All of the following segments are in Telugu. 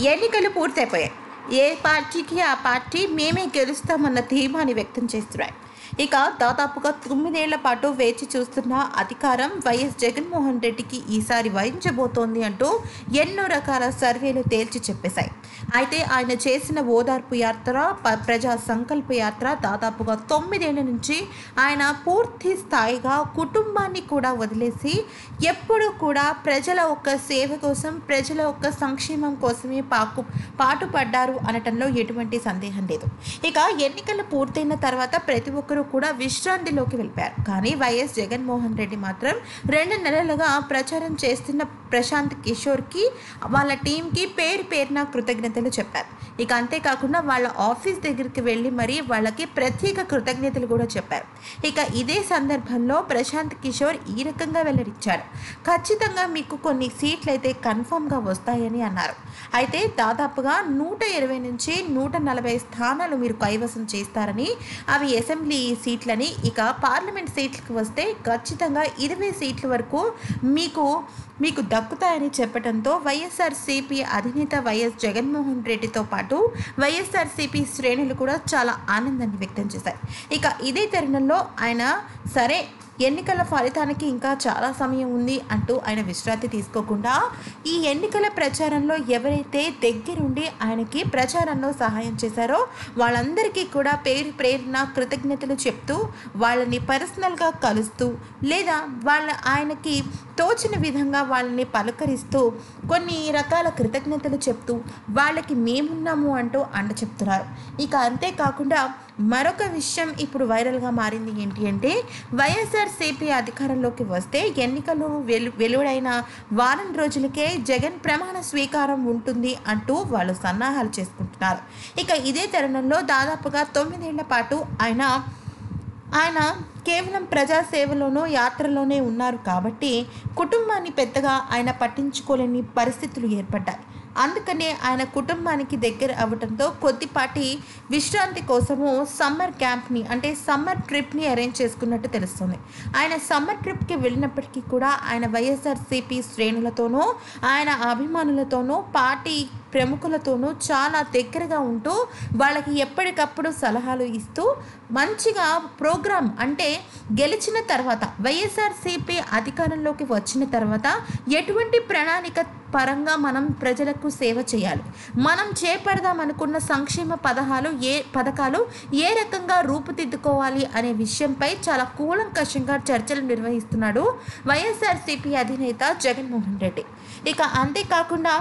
ఎన్నికలు పూర్తయిపోయాయి. ఏ పార్టీకి ఆ పార్టీ మేమే గెలుస్తామన్న ధీమాని వ్యక్తం చేస్తున్నాయి. ఇక దాదాపుగా తొమ్మిదేళ్ళ పాటు వేచి చూస్తున్న అధికారం వైఎస్ జగన్మోహన్ రెడ్డికి ఈసారి వహించబోతోంది అంటూ ఎన్నో రకాల సర్వేలు తేల్చి చెప్పేశాయి. అయితే ఆయన చేసిన ఓదార్పు యాత్ర ప్రజా సంకల్ప యాత్ర దాదాపుగా తొమ్మిదేళ్ళ నుంచి ఆయన పూర్తి స్థాయిగా కుటుంబాన్ని కూడా వదిలేసి ఎప్పుడూ కూడా ప్రజల ఒక్క సేవ కోసం ప్రజల ఒక్క సంక్షేమం కోసమే పాకు పాటుపడ్డారు అనటంలో ఎటువంటి సందేహం లేదు. ఇక ఎన్నికలు పూర్తయిన తర్వాత ప్రతి ఒక్కరు కూడా విశ్రాంతిలోకి వెళ్ళిపోయారు. కానీ వైఎస్ జగన్మోహన్ రెడ్డి మాత్రం రెండు నెలలుగా ప్రచారం చేస్తున్న ప్రశాంత్ కిషోర్కి వాళ్ళ టీంకి పేరు పేరున కృతజ్ఞతలు చెప్పారు. ఇక అంతేకాకుండా వాళ్ళ ఆఫీస్ దగ్గరికి వెళ్ళి మరి వాళ్ళకి ప్రత్యేక కృతజ్ఞతలు కూడా చెప్పారు. ఇక ఇదే సందర్భంలో ప్రశాంత్ కిషోర్ ఈ రకంగా వెల్లడించాడు. ఖచ్చితంగా మీకు కొన్ని సీట్లు అయితే కన్ఫామ్గా వస్తాయని అన్నారు. అయితే దాదాపుగా నూట ఇరవై నుంచి నూట నలభై స్థానాలు మీరు కైవసం చేస్తారని అవి అసెంబ్లీ సీట్లని ఇక పార్లమెంట్ సీట్లకు వస్తే ఖచ్చితంగా ఇరవై సీట్ల వరకు మీకు మీకు దక్కుతాయని చెప్పడంతో వైఎస్ఆర్సీపీ అధినేత వైఎస్ జగన్మోహన్ రెడ్డితో పాటు వైఎస్ఆర్సీపీ శ్రేణులు కూడా చాలా ఆనందాన్ని వ్యక్తం చేశాయి. ఇక ఇదే తరుణంలో ఆయన సరే ఎన్నికల ఫలితానికి ఇంకా చాలా సమయం ఉంది అంటూ ఆయన విశ్రాంతి తీసుకోకుండా ఈ ఎన్నికల ప్రచారంలో ఎవరైతే దగ్గరుండి ఆయనకి ప్రచారంలో సహాయం చేశారో వాళ్ళందరికీ కూడా పేరు ప్రేరణ కృతజ్ఞతలు చెప్తూ వాళ్ళని పర్సనల్గా కలుస్తూ లేదా వాళ్ళ ఆయనకి తోచిన విధంగా వాళ్ళని పలకరిస్తూ కొన్ని రకాల కృతజ్ఞతలు చెప్తూ వాళ్ళకి మేమున్నాము అంటూ అండ చెప్తున్నారు ఇక అంతేకాకుండా మరొక విషయం ఇప్పుడు వైరల్గా మారింది ఏంటి అంటే వైఎస్ఆర్సీపీ అధికారంలోకి వస్తే ఎన్నికలు వెలు వెలువడైన వారం రోజులకే జగన్ ప్రమాణ స్వీకారం ఉంటుంది అంటూ వాళ్ళు సన్నాహాలు చేసుకుంటున్నారు. ఇక ఇదే తరుణంలో దాదాపుగా తొమ్మిదేళ్ళ పాటు ఆయన ఆయన కేవలం ప్రజాసేవలోనూ యాత్రలోనే ఉన్నారు కాబట్టి కుటుంబాన్ని పెద్దగా ఆయన పట్టించుకోలేని పరిస్థితులు ఏర్పడ్డాయి. అందుకనే ఆయన కుటుంబానికి దగ్గర అవ్వటంతో కొద్దిపాటి విశ్రాంతి కోసము సమ్మర్ క్యాంప్ని అంటే సమ్మర్ ట్రిప్ని అరేంజ్ చేసుకున్నట్టు తెలుస్తుంది. ఆయన సమ్మర్ ట్రిప్కి వెళ్ళినప్పటికీ కూడా ఆయన వైఎస్ఆర్సీపీ శ్రేణులతోనూ ఆయన అభిమానులతోనూ పార్టీ ప్రముఖులతోనూ చాలా దగ్గరగా ఉంటూ వాళ్ళకి ఎప్పటికప్పుడు సలహాలు ఇస్తూ మంచిగా ప్రోగ్రామ్ అంటే గెలిచిన తర్వాత వైఎస్ఆర్సీపీ అధికారంలోకి వచ్చిన తర్వాత ఎటువంటి ప్రణాళిక పరంగా మనం ప్రజలకు సేవ చేయాలి? మనం చేపడదాం అనుకున్న సంక్షేమ పథకాలు ఏ పథకాలు ఏ రకంగా రూపుదిద్దుకోవాలి అనే విషయంపై చాలా కూలంకషంగా చర్చలు నిర్వహిస్తున్నాడు వైఎస్ఆర్సీపీ అధినేత జగన్మోహన్ రెడ్డి. ఇక అంతేకాకుండా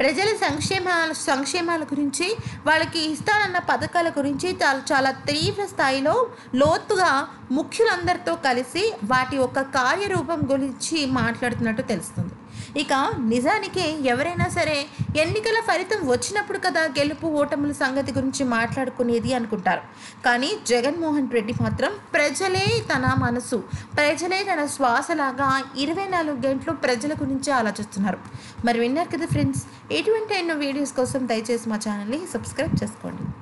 ప్రజల సంక్షేమాల సంక్షేమాల గురించి వాళ్ళకి ఇస్తానన్న పథకాల గురించి చాలా చాలా తీవ్ర స్థాయిలో లోతుగా ముఖ్యులందరితో కలిసి వాటి యొక్క కార్యరూపం గురించి మాట్లాడుతున్నట్టు తెలుస్తుంది. ఇక నిజానికి ఎవరైనా సరే ఎన్నికల ఫలితం వచ్చినప్పుడు కదా గెలుపు ఓటముల సంగతి గురించి మాట్లాడుకునేది అనుకుంటారు. కానీ జగన్మోహన్ రెడ్డి మాత్రం ప్రజలే తన మనసు ప్రజలే తన శ్వాసలాగా ఇరవై నాలుగు గంటలు ప్రజల గురించి ఆలోచిస్తున్నారు. మరి విన్నారు కదా ఫ్రెండ్స్ ఎటువంటి ఎన్నో వీడియోస్ కోసం దయచేసి మా ఛానల్ని సబ్స్క్రైబ్ చేసుకోండి.